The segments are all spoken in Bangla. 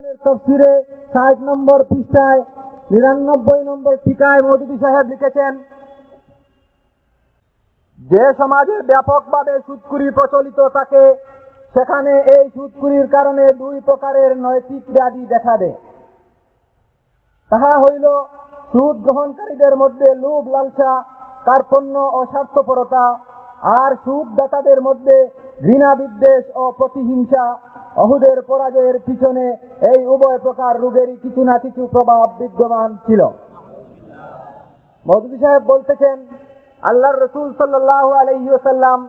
তফসিরে ষাট নম্বর পৃষ্ঠায় নিরানব্বই নম্বর ঠিকায় মৌদুদি সাহেব লিখেছেন, যে সমাজে ব্যাপকভাবে সুদকুরি প্রচলিত থাকে সেখানে এই সুদকুরির কারণে দুই প্রকারের নৈতিক ব্যাধি দেখা দেয়। তাহা হইল সুদ গ্রহণকারীদের মধ্যে লোভ, লালসা, কার্পণ্য ও স্বার্থপরতা আর সুদ দাতাদের মধ্যে ঘৃণা, বিদ্বেষ ও প্রতিহিংসা। অহুদের পরাজয়ের পিছনে এই উভয় প্রকার রোগেরই কিছু না কিছু প্রভাব বিদ্যমান ছিল। মৌদুদি সাহেব বলতেছেন, আল্লাহর রসুল সাল্লাহ আলহিউসাল্লাম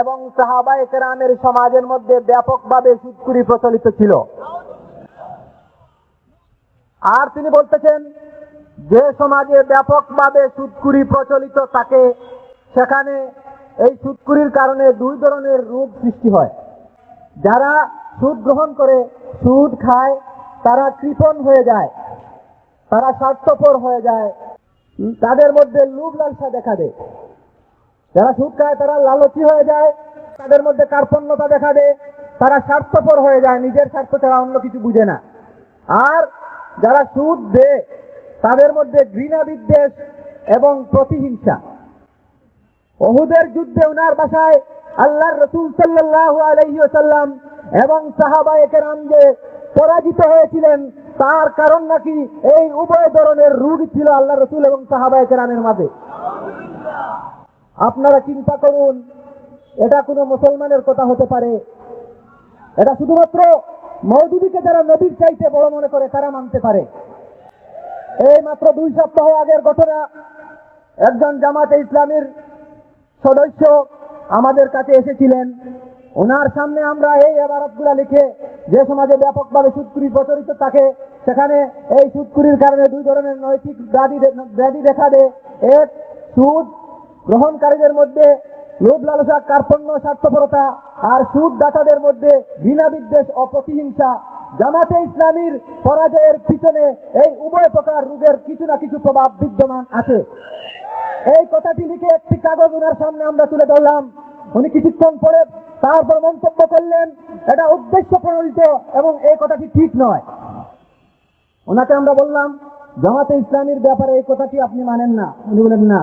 এবং সাহাবায়ে কেরামের সমাজের মধ্যে ব্যাপকভাবে সুদকুরি প্রচলিত ছিল। আর তিনি বলতেছেন, যে সমাজে ব্যাপকভাবে সুদকুরি প্রচলিত থাকে, সেখানে এই সুদকুরির কারণে দুই ধরনের রোগ সৃষ্টি হয়। যারা সুদ গ্রহণ করে, সুদ খায়, তারা কৃপণ হয়ে যায়, তারা স্বার্থপর হয়ে যায়, তাদের মধ্যে লোভ লালসা দেখা দেয়। যারা সুদ খায়, তারা লালচি হয়ে যায়, তাদের মধ্যে কার্পণ্যতা দেখা দেয়, তারা স্বার্থপর হয়ে যায়, নিজের স্বার্থ ছাড়া অন্য কিছু বুঝে না। আর যারা সুদ দেয়, তাদের মধ্যে ঘৃণা বিদ্বেষ এবং প্রতিহিংসা। অহুদের যুদ্ধে উনার বাসায় আল্লাহর রসুল সাল্লাহ আলহিসাল্লাম এবং সাহাবায়ে কেরাম যে পরাজিত হয়েছিলেন, তার কারণ নাকি এই উভয় ধরনের রোগ ছিল আল্লাহ রসুল এবং সাহাবায়ে কেরামের মাঝে। আপনারা চিন্তা করুন, এটা কোনো মুসলমানের কথা হতে পারে। এটা শুধুমাত্র মৌদুদিকে যারা নবীর চাইতে বড় মনে করে, তারা মানতে পারে। এই মাত্র দুই সপ্তাহ আগের ঘটনা, একজন জামাতে ইসলামীর সদস্য আমাদের কাছে এসেছিলেন। ওনার সামনে আমরা এই আবারতগুলা লিখে যে সমাজে ব্যাপকভাবে সুদকুরি প্রচলিত থাকে, সেখানে এই সুদকুরির কারণে দুই ধরনের নৈতিক ব্যাধি ব্যাধি দেখা দেয়। এক, সুদ গ্রহণকারীদের মধ্যে লোভ লালসা, কার্পণ্য, স্বার্থপরতা, আর সুদ দাতাদের মধ্যে ঘৃণা বিদ্বেষ ও প্রতিহিংসা। জামাতে ইসলামীর পরাজয়ের পিছনে এই উভয় প্রকার রোগের কিছু না কিছু প্রভাব বিদ্যমান আছে। এই কথাটি লিখে একটি কাগজ ওনার সামনে আমরা তুলে ধরলাম। উনি কিছুক্ষণ পরে তারপর মন্তব্য করলেন, এটা উদ্দেশ্য প্রণোদিত এবং এই কথাটি ঠিক নয়। ওনাকে আমরা বললাম, জামাতে ইসলামীর ব্যাপারে এই কথাটি আপনি মানেন না। উনি বলেন না।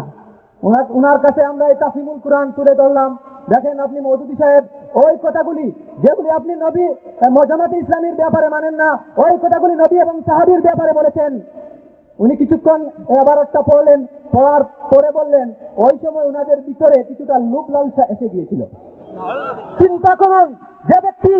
ওনার কাছে আমরা এই তাফিমুল কোরআন তুলে ধরলাম। দেখেন আপনি মৌদুদি সাহেব, ওই কথাগুলি যেগুলি আপনি নবী জামাতে ইসলামীর ব্যাপারে মানেন না, ওই কথাগুলি নবী এবং সাহাবির ব্যাপারে বলেছেন। উনি কিছুক্ষণ এবারটা পড়লেন, পড়ার পরে বললেন, ওই সময় ওনাদের ভিতরে কিছুটা লোক লালসা এসে গিয়েছিল। চিন্তা করুন, যে ব্যক্তি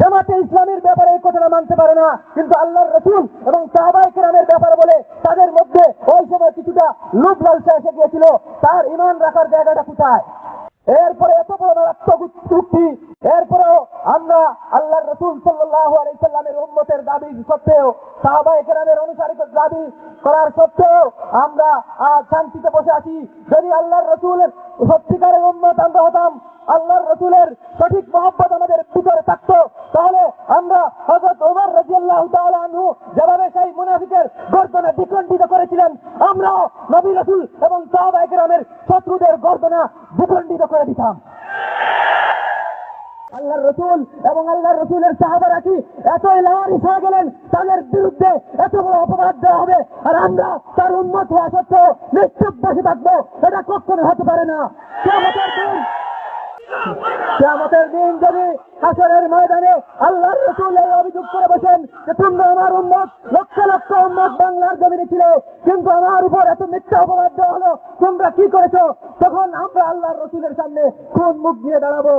জামাতে ইসলামের ব্যাপারে এই কথাটা মানতে পারে না, কিন্তু আল্লাহর রসুল এবং সাহাবাই কেরামের ব্যাপারে বলে তাদের মধ্যে ওই সময় কিছুটা লোক লালসা এসে গিয়েছিল। তার ইমান রাখার জায়গাটা কোথায়? এরপরে এত বড় মারাত্মক উক্তি, এরপরেও আমরা আল্লাহর রসুল সাল্লাহ আলাইসাল্লামের উম্মতের দাবি সত্ত্বেও সাহাবা একরামের অনুসারিত দাবি করার সত্ত্বেও আমরা আজ শান্তিতে বসে আছি। যদি আল্লাহর রসুলের সত্যিকারের উম্মত আমরা হতাম, আল্লাহর রসুলের সঠিক মহব্বত আমাদের ভিতরে থাকতো, তাহলে আমরা হজরত ওমর রাজিয়াল্লাহ আনহু যেভাবে সেই মুনাফিকের গর্দনা বিকণ্ঠিত করেছিলেন, আমরাও নবী রসুল এবং সাহাবা একরামের গর্দনা ভূখণ্ডিত করে দিতাম। আল্লাহর রসুল এবং আল্লাহর রসুলের সাহাবারা কি এতই লাহারি হয়ে গেলেন, তাদের বিরুদ্ধে এত বড় অপবাদ দেওয়া হবে? আর আমরা তার উন্মত হওয়া সত্ত্বেও নিশ্চুপ বসে থাকব, এটা কখনো হতে পারে না। কিয়ামতের দিন কিয়ামতের দিন যদি হাসরের ময়দানে আল্লাহর রসুল এই অভিযোগ করে বসেন যে তোমরা আমার উন্মত লক্ষ লক্ষ উন্মত বাংলার জমিনে ছিল, কিন্তু আমার উপর এত মিথ্যা অপবাদ দেওয়া হলো, তোমরা কি করেছ? তখন আমরা আল্লাহর রসুলের সামনে কোন মুখ দিয়ে দাঁড়াবো।